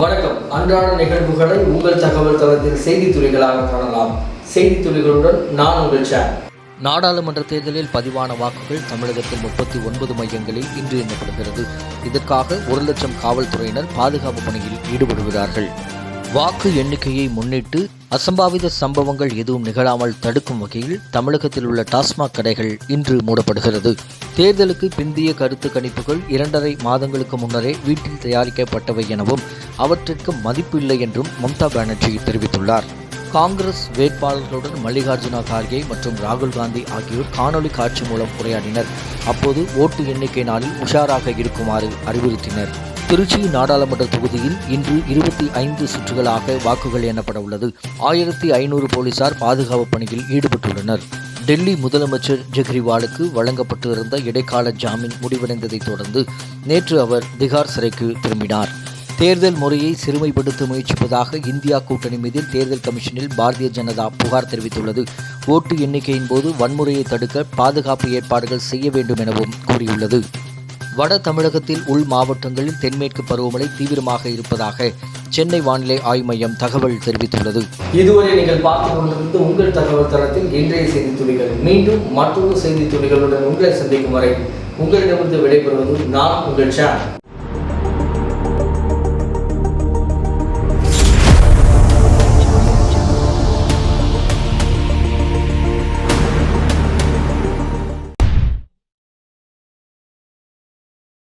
வணக்கம். அன்றாட நிகழ்வுகளை உங்கள் தகவல் தளத்தில் செய்தி துறைகளாக காணலாம். செய்தி துறைகளுடன் நான் உங்கள் சேர். நாடாளுமன்ற தேர்தலில் பதிவான வாக்குகள் தமிழகத்தில் முப்பத்தி ஒன்பது மையங்களில் இன்று எண்ணப்படுகிறது. இதற்காக ஒரு லட்சம் காவல்துறையினர் பாதுகாப்பு பணியில் ஈடுபடுகிறார்கள். வாக்கு எண்ணிக்கையை முன்னிட்டு அசம்பாவித சம்பவங்கள் எதுவும் நிகழாமல் தடுக்கும் வகையில் தமிழகத்தில் உள்ள டாஸ்மாக் கடைகள் இன்று மூடப்படுகிறது. தேர்தலுக்கு பிந்திய கருத்து கணிப்புகள் இரண்டரை மாதங்களுக்கு முன்னரே வீட்டில் தயாரிக்கப்பட்டவை எனவும் அவற்றிற்கு மதிப்பு இல்லை என்றும் மம்தா பானர்ஜி தெரிவித்துள்ளார். காங்கிரஸ் வேட்பாளர்களுடன் மல்லிகார்ஜுன கார்கே மற்றும் ராகுல் காந்தி ஆகியோர் காணொலி காட்சி மூலம் உரையாடினர். அப்போது ஓட்டு எண்ணிக்கை நாளில் உஷாராக இருக்குமாறு அறிவுறுத்தினர். திருச்சி நாடாளுமன்ற தொகுதியில் இன்று இருபத்தி ஐந்து சுற்றுகளாக வாக்குகள் எண்ணப்பட உள்ளது. ஆயிரத்தி ஐநூறு போலீசார் பாதுகாப்பு பணியில் ஈடுபட்டுள்ளனர். டெல்லி முதலமைச்சர் ஜெக்ரிவாலுக்கு வழங்கப்பட்டு இருந்த இடைக்கால ஜாமீன் முடிவடைந்ததைத் தொடர்ந்து நேற்று அவர் திகார் சிறைக்கு திரும்பினார். தேர்தல் முறையை சிறுமைப்படுத்த முயற்சிப்பதாக இந்தியா கூட்டணி மீது தேர்தல் கமிஷனில் பாரதிய ஜனதா புகார் தெரிவித்துள்ளது. ஓட்டு எண்ணிக்கையின் போது வன்முறையை தடுக்க பாதுகாப்பு ஏற்பாடுகள் செய்ய வேண்டும் எனவும் கூறியுள்ளது. வட தமிழகத்தில் உள் மாவட்டங்களில் தென்மேற்கு பருவமழை தீவிரமாக இருப்பதாக சென்னை வானிலை ஆய்வு மையம் தகவல் தெரிவித்துள்ளது. இதுவரை நீங்கள் பார்த்து கொண்டிருந்து உங்கள் தகவல் தளத்தில் இன்றைய செய்தி துளிகள். மீண்டும் மற்றொரு செய்தி துளிகளுடன் உங்களை சந்திக்கும் வரை உங்களிடமிருந்து விடைபெறுவது நான் உங்கள் சேனல்